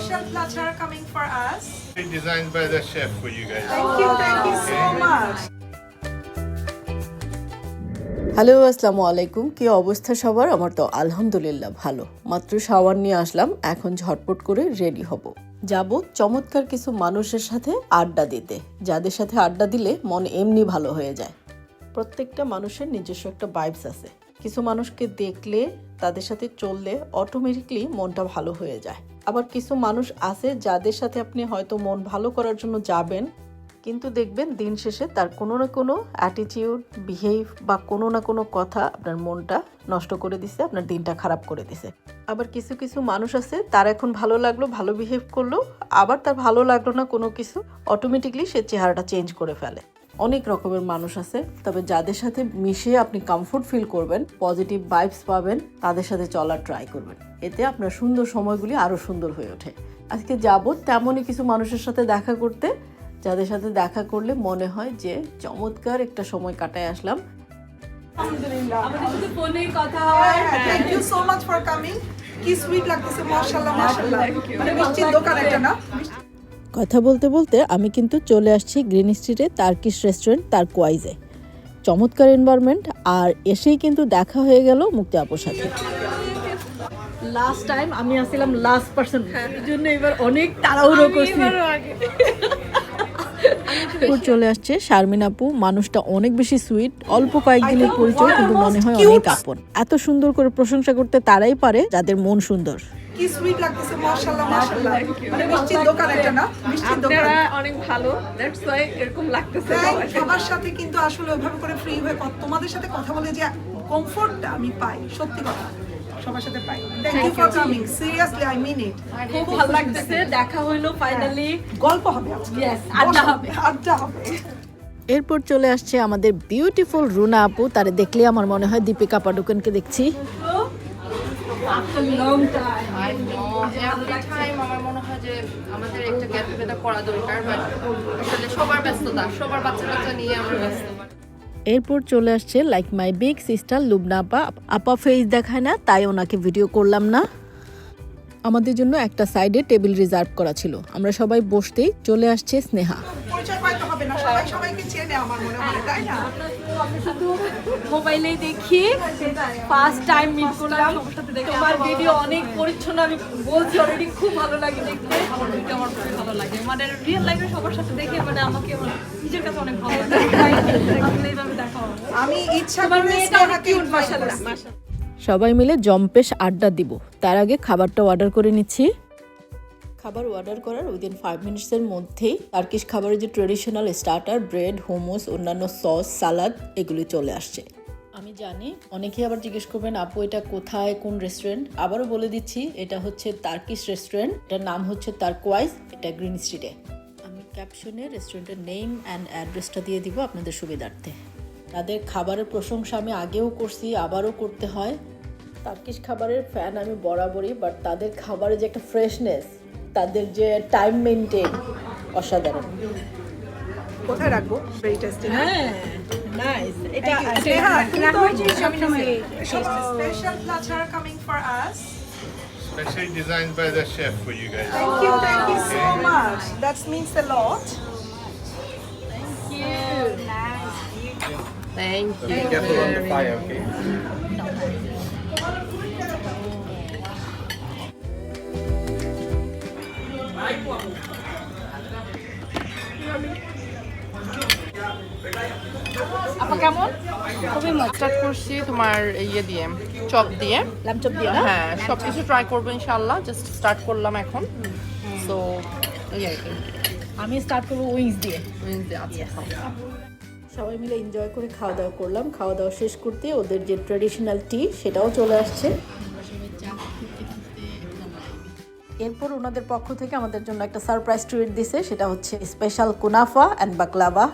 special platter coming for us. Designed by the chef for you guys. Thank you, thank you so much. Hello আসসালামু আলাইকুম কি অবস্থা সবার? আমার তো আলহামদুলিল্লাহ ভালো। মাত্র শাওয়ার নিয়ে আসলাম এখন ঝটপট করে রেডি হব। যাব চমৎকার কিছু মানুষের সাথে আড্ডা দিতে। যাদের সাথে আড্ডা দিলে মন এমনি ভালো হয়ে যায়। প্রত্যেকটা মানুষের নিজস্ব একটা ভাইবস আছে। কিছু মানুষকে দেখলে তাদের সাথে চললে অটোমেটিকলি মনটা ভালো হয়ে যায়। আবার কিছু মানুষ আছে যাদের সাথে আপনি হয়তো মন ভালো করার জন্য যাবেন, কিন্তু দেখবেন দিন শেষে তার কোনো না কোনো অ্যাটিটিউড বিহেভ বা কোনো না কোনো কথা আপনার মনটা নষ্ট করে দিছে, আপনার দিনটা খারাপ করে দিছে। আবার কিছু কিছু মানুষ আছে, তার এখন ভালো লাগল, ভালো বিহেভ করল, আবার তার ভালো লাগল না কোনো কিছু অটোমেটিকলি সে চেহারাটা চেঞ্জ করে ফেলে। অনেক রকমের মানুষ আছে তবে যাদের সাথে মিশে আপনি কমফোর্ট ফিল করবেন পজিটিভ ভাইবস পাবেন তাদের সাথে চলার ট্রাই করবেন। এতে আপনার সুন্দর সময়গুলি আরও সুন্দর হয়ে ওঠে। আজকে যাব তেমনই কিছু মানুষের সাথে দেখা করতে যাদের সাথে দেখা করলে মনে হয় যে চমৎকার একটা সময় কাটায় আসলাম। for coming. কি সুইট লাগতেছে মাশাআল্লাহ মাশাআল্লাহ। মানে মিষ্টির দোকান এটা না? কথা বলতে বলতে আমি কিন্তু চলে আসছি গ্রিন স্ট্রিটে তার্কিশ রেস্টুরেন্ট তার কোয়াইজে চমৎকার এনভায়রনমেন্ট আর এসেই কিন্তু দেখা হয়ে গেল মুক্তি আপুর সাথে। লাস্ট টাইম আমি আসছিলাম লাস্ট পার্সন এই জন্য এবার অনেক তাড়াহুড়ো করছি। চলে আসছে শারমিন আপু মানুষটা অনেক বেশি সুইট অল্প কয়েকদিনের পরিচয় কিন্তু মনে হয় অনেক আপন। এত সুন্দর করে প্রশংসা করতে তারাই পারে যাদের মন সুন্দর। কি সুইট লাগতেছে মাশাআল্লাহ মাশাআল্লাহ। মানে মিষ্টির দোকান এটা না? মিষ্টির দোকান। অনেক ভালো দ্যাটস ওয়াই এরকম লাগতেছে সবার। সাথে। কিন্তু আসলে ওইভাবে করে ফ্রি হয়ে তোমাদের সাথে কথা বলে যে কমফোর্টটা আমি পাই সত্যি কথা। সবার সাথে পাই। Thank you for coming seriously I mean it খুব ভালো লাগতেছে। দেখা হইল ফাইনালি গল্প হবে আজকে। Yes, আড্ডা হবে। আড্ডা হবে। এরপর চলে আসছে আমাদের বিউটিফুল রুনা আপু। তারে দেখলে আমার মনে হয় দীপিকা পাডুকোনকে দেখছি। এরপর চলে আসছে like my big sister Lubna আপা। আপা ফেস দেখায় না, তাই ওনাকে ভিডিও করলাম না। আমাদের জন্য একটা সাইডে টেবিল রিজার্ভ করা ছিল। আমরা সবাই বসতেই চলে আসছে স্নেহা। পরিচয় হবে না, সবাই সবাইকে চেনে আমার মনে হয়, তাই না? শুধু মোবাইলেই দেখি। ফার্স্ট টাইম মিট করলাম। তোমার ভিডিও অনেক পরিচ্ছন্ন আমি বলছি অলরেডি খুব ভালো লাগে দেখতে। আমার ভিডিও আমার খুবই ভালো লাগে। মানে রিয়েল লাইফে সবার সাথে দেখে মানে আমাকে নিজের কাছে অনেক ভালো লাগে। আমি ইচ্ছা করে স্নেহাকে সবাই মিলে জম্পেশ আড্ডা দিব। তার আগে খাবারটা অর্ডার করে নিচ্ছি। খাবার অর্ডার করার উইদিন ফাইভ মিনিটসের মধ্যেই টার্কিশ খাবারের যে ট্রেডিশনাল স্টার্টার ব্রেড হোমোস অন্যান্য সস সালাদ এগুলি চলে আসছে। আমি জানি অনেকেই আবার জিজ্ঞেস করবেন, আপু, এটা কোথায়? কোন রেস্টুরেন্ট আবারও বলে দিচ্ছি, এটা হচ্ছে তার্কিশ রেস্টুরেন্ট এটার নাম হচ্ছে তার্কোয়াইজ এটা গ্রিন স্ট্রিটে আমি ক্যাপশনে রেস্টুরেন্টের নেম অ্যান্ড অ্যাড্রেসটা দিয়ে দিব আপনাদের সুবিধার্থে। তাদের খাবারের প্রশংসা আমি আগেও করছি, আবারও করতে হয়। টার্কিশ খাবারের ফ্যান আমি বরাবরই বাট তাদের খাবারের যে একটা ফ্রেশনেস তাদের যে টাইম মেনটেন অসাধারণ কোথায় রাখব ভেরি টেস্টি হ্যাঁ নাইস এটা Sneha special platter coming for us Specially designed by the chef for you guys. Thank you, thank you so much. That means a lot. Thank you Careful on the fire, okay? করছি তোমার ইয়ে দিয়ে chop দিয়ে। লামচপ দিয়ে হ্যাঁ সব কিছু try করব ইনশাল্লাহ জাস্ট স্টার্ট করলাম এখন। সো এই আর কি। আমি স্টার্ট করব উইংস দিয়ে। আচ্ছা সবাই মিলে এনজয় করে খাওয়া দাওয়া করলাম। খাওয়া দাওয়া শেষ করতে ওদের যে ট্রেডিশনাল টি সেটাও চলে আসছে। এরপর ওনাদের পক্ষ থেকে আমাদের জন্য একটা সারপ্রাইজ ট্রিট দিছে সেটা হচ্ছে স্পেশাল কুনাফা অ্যান্ড বাকলাভা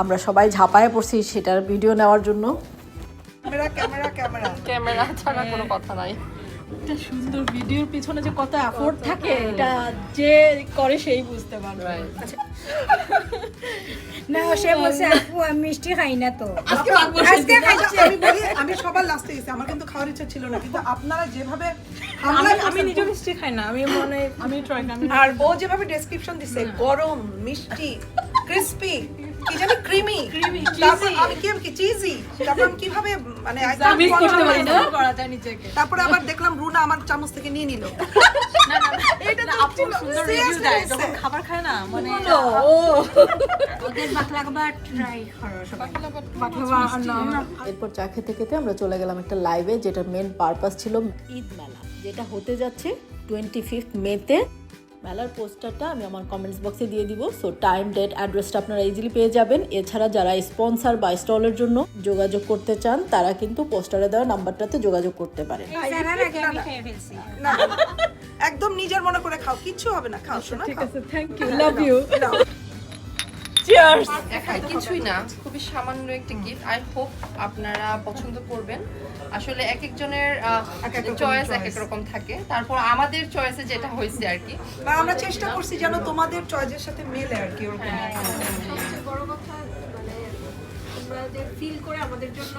আমরা সবাই ঝাঁপায় পড়ছি সেটার ভিডিও নেওয়ার জন্য। Camera camera camera. ক্যামেরা ছাড়া কোনো কথা নাই। একটা সুন্দর ভিডিওর পিছনে যে কত এফোর্ট থাকে এটা যে করে সেই বুঝতে পারবে। আচ্ছা, না সে বলছে আপু আমি মিষ্টি খাই না তো। আজকে আজকে খাইছি আমি বলি আমি সবার লাস্টে গেছি আমার কিন্তু খাওয়ার ইচ্ছা ছিল না কিন্তু আপনারা যেভাবে আমি হামলা আমি নিজে মিষ্টি খাই না আমি মনে আমি ট্রাই আমি আর ও যেভাবে ডেসক্রিপশন দিছে গরম মিষ্টি ক্রিস্পি কি জানি ক্রিমি তারপর আমি কি কি চিজি তারপর আমি কীভাবে মানে আমি করতে পারি না। করা যায় নিজেকে। তারপরে আবার দেখলাম রুনা আমার চামচ থেকে নিয়ে নিল। না না এটা তো আপু সুন্দর রিভিউ দেয় যখন খাবার খায় না মানে ও। ওদের বাকলাবা ট্রাই করো সবাই। এরপর চা খেতে খেতে আমরা চলে গেলাম একটা লাইভে যেটা মেন পারপাস ছিল ঈদ মেলা যেটা হতে যাচ্ছে টোয়েন্টি ফিফথ মেতে মেলার পোস্টারটা আমি আমার কমেন্টস বক্সে দিয়ে দিব। সো টাইম ডেট অ্যাড্রেসটা আপনারা ইজিলি পেয়ে যাবেন। এছাড়া যারা স্পন্সার বা স্টলের জন্য যোগাযোগ করতে চান তারা কিন্তু পোস্টারে দেওয়া নাম্বারটাতে যোগাযোগ করতে পারেন। একদম নিজের মনে করে খাও কিচ্ছু হবে না খাও শোনা ঠিক আছে thank you love you. Cheers কিছুই না খুবই সামান্য একটা গিফট আই হোপ আপনারা পছন্দ করবেন। আসলে এক একজনের এক এক চয়েস এক এক রকম থাকে। তারপর আমাদের চয়েসে যেটা হয়েছে আর কি। আমরা চেষ্টা করছি যেন তোমাদের চয়েসের সাথে মেলে আর কি ওরকম। সবচেয়ে বড় কথা মানে তোমরা যে ফিল করে আমাদের জন্য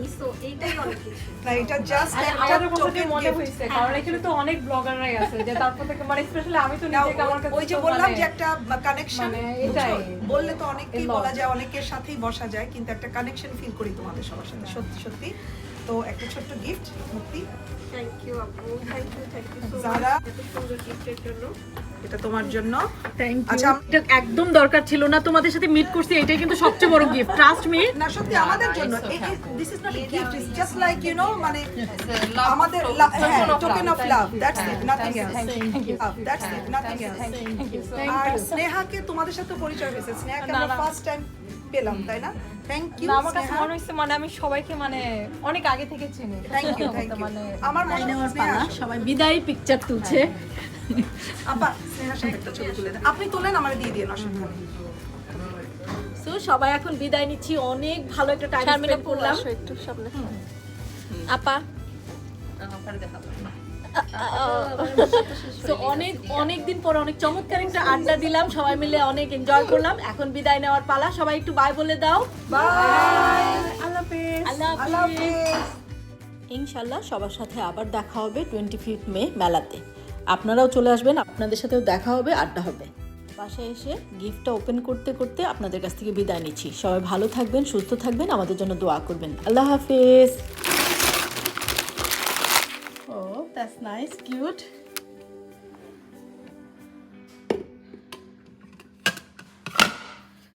নিছো এইটাই অনেক কিছু না এটা জাস্ট একটা আমাদের মনে gift। কারণ এখানে তো অনেক ব্লগাররাই আছে যে তারপর থেকে মানে স্পেশালি আমি তো না, আমার কাছে ওই যে বললাম যে একটা কানেকশন মানে এটাই। বললে তো অনেককেই বলা যায় অনেকের সাথেই বসা যায় কিন্তু একটা কানেকশন ফিল করি তোমাদের সবার সাথে সত্যি সত্যি তো একটা ছোট্ট গিফট মুক্তি থ্যাংক ইউ আপু। Thank you thank you so much এত সুন্দর গিফটের জন্য। এটা তোমার জন্য। থ্যাংক ইউ আচ্ছা, এটা একদম দরকার ছিল না। তোমাদের সাথে মিট করছি এটাই কিন্তু সবচেয়ে বড় গিফট ট্রাস্ট মি না সত্যি আমাদের জন্য। This is not gift is just like you know মানে আমাদের হ্যাঁ টোকেন অফ লাভ না? That's it nothing else thank you. That's it nothing else আর স্নেহাকে তোমাদের সাথে পরিচয় হয়েছে। স্নেহাকে আমরা ফার্স্ট টাইম পেলাম তাই না? থ্যাংক ইউ আমার কাছে মনে হচ্ছে মানে আমি সবাইকে মানে অনেক আগে থেকে চিনি। থ্যাংক ইউ থ্যাংক ইউ মানে আমার মনে হয় স্নেহা। সবাই বিদায় পিকচার তুলছে। আপা স্নেহার সাথে একটা ছবি তুলে দেন। আপনি তোলেন আমার দিয়ে দিয়ে অসুবিধা সো সবাই এখন বিদায় নিচ্ছি। অনেক ভালো একটা টাইম স্পেন্ড করলাম। একটু সামনে। আপা? আপনারা দেখাবো। তো অনেক অনেক দিন পর অনেক চমৎকার একটা আড্ডা দিলাম সবাই মিলে অনেক এনজয় করলাম এখন বিদায় নেওয়ার পালা সবাই একটু বাই বলে দাও বাই আল্লাহ হাফেজ আল্লাহ আল্লাহ হাফেজ হাফেজ ইনশাল্লাহ সবার সাথে আবার দেখা হবে টোয়েন্টি ফিফথ মে মেলাতে আপনারাও চলে আসবেন আপনাদের সাথেও দেখা হবে আড্ডা হবে বাসায় এসে গিফটটা ওপেন করতে করতে আপনাদের কাছ থেকে বিদায় নিচ্ছি সবাই ভালো থাকবেন সুস্থ থাকবেন আমাদের জন্য দোয়া করবেন আল্লাহ হাফেজ ও দ্যাটস নাইস কিউট